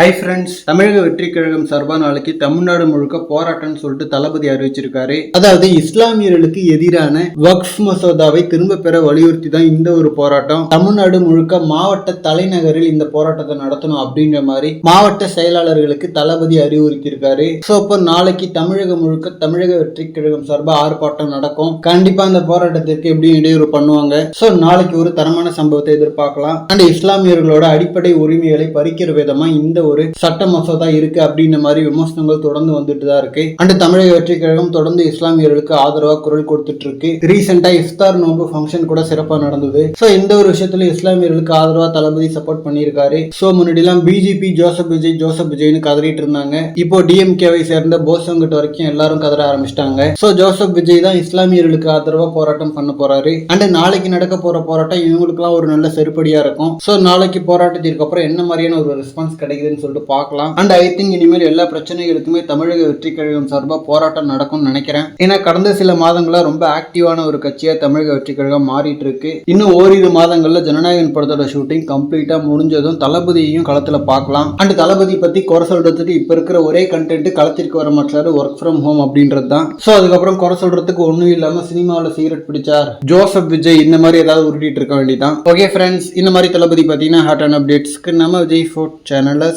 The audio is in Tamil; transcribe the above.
ஹை ஃப்ரெண்ட்ஸ் தமிழக வெற்றி கழகம் சார்பாக நாளைக்கு தமிழ்நாடு முழுக்க போராட்டம்னு சொல்லிட்டு தளபதி அறிவிச்சிருக்காரு. அதாவது இஸ்லாமியர்களுக்கு எதிரான வக்ஃப் மசோதாவை திரும்ப பெற வலியுறுத்தி தான் இந்த ஒரு போராட்டம். தமிழ்நாடு முழுக்க மாவட்ட தலைநகரில் இந்த போராட்டத்தை நடத்தணும் அப்படின்ற மாதிரி மாவட்ட செயலாளர்களுக்கு தளபதி அறிவுறுத்தியிருக்காரு. ஸோ அப்போ நாளைக்கு தமிழகம் முழுக்க தமிழக வெற்றி கழகம் சார்பாக ஆர்ப்பாட்டம் நடக்கும். கண்டிப்பா அந்த போராட்டத்திற்கு எப்படி இடையூறு பண்ணுவாங்க. ஸோ நாளைக்கு ஒரு தரமான சம்பவத்தை எதிர்பார்க்கலாம். அண்ட் இஸ்லாமியர்களோட அடிப்படை உரிமைகளை பறிக்கிற விதமா இந்த ஒரு சட்ட மசோதா இருக்கு அப்படின்ற மாதிரி விமர்சனங்கள் தொடர்ந்து வந்துட்டு தான் இருக்கு. அண்ட் தமிழக வெற்றி கழகம் தொடர்ந்து இஸ்லாமியர்களுக்கு ஆதரவா குரல் கொடுத்துட்டு இருக்கு ரீசெண்டா இஃப்தார் நோன்பு ஃபங்க்ஷன் கூட சிறப்பா நடந்தது. ஸோ இந்த ஒரு விஷயத்துல இஸ்லாமியர்களுக்கு ஆதரவா தளபதி சப்போர்ட் பண்ணியிருக்காரு. ஸோ முன்னாடிலாம் பிஜேபி ஜோசப் விஜய் ஜோசப் விஜய்னு கதறிட்டு இருந்தாங்க. இப்போ டிஎம்கேவை சேர்ந்த போசங்கிட்ட வரைக்கும் எல்லாரும் கதற ஆரம்பிச்சிட்டாங்க. ஸோ ஜோசப் விஜய் தான் இஸ்லாமியர்களுக்கு ஆதரவா போராட்டம் பண்ண போறாரு. அண்ட் நாளைக்கு நடக்க போற போராட்டம் இவங்களுக்குலாம் ஒரு நல்ல செருப்படியா இருக்கும். ஸோ நாளைக்கு போராட்டத்திற்கு அப்புறம் என்ன மாதிரியான ஒரு ரெஸ்பான்ஸ் கிடைக்குதுன்னு சொல்லிட்டு பார்க்கலாம். அண்ட் ஐ திங்க் இனிமேல் எல்லா பிரச்சனைகளுக்குமே தமிழக வெற்றி கழகம் சார்பாக போராட்டம் நடக்கும்னு நினைக்கிறேன். ஏன்னா கடந்த சில மாதங்களாக ரொம்ப ஆக்டிவான ஒரு கட்சியா தமிழக வெற்றி கழகம் மாறிட்டு இருக்கு இன்னும் ஓரிரு மாதங்கள்ல ஜனநாயகன் படத்தோட ஷூட்டிங் கம்ப்ளீட்டா முடிஞ்சதும் தளபதியையும் களத்தில் பார்க்கலாம். அண்ட் தளபதி பத்தி குறை சொல்றதுக்கு இப்ப இருக்கிற ஒரே கண்டென்ட் களத்திற்கு வர மாட்டாரு ஒர்க் ஃப்ரம் ஹோம் அப்படின்றது தான். ஸோ அதுக்கப்புறம் குறை சொல்றதுக்கு ஒன்றும் இல்லாம சினிமாவில் சிகரெட் பிடிச்சார் ஜோசப் விஜய். இந்த மாதிரி ஏதாவது உருட்டிட்டு இருக்க வேண்டியதான் ஓகே ஃப்ரெண்ட்ஸ் இந்த மாதிரி தளபதி பார்த்தீங்கன்னா ஹாட் அண்ட் அப்டேட்ஸ்க்கு நம்ம விஜய் ஃபோர்ட் சேனலில்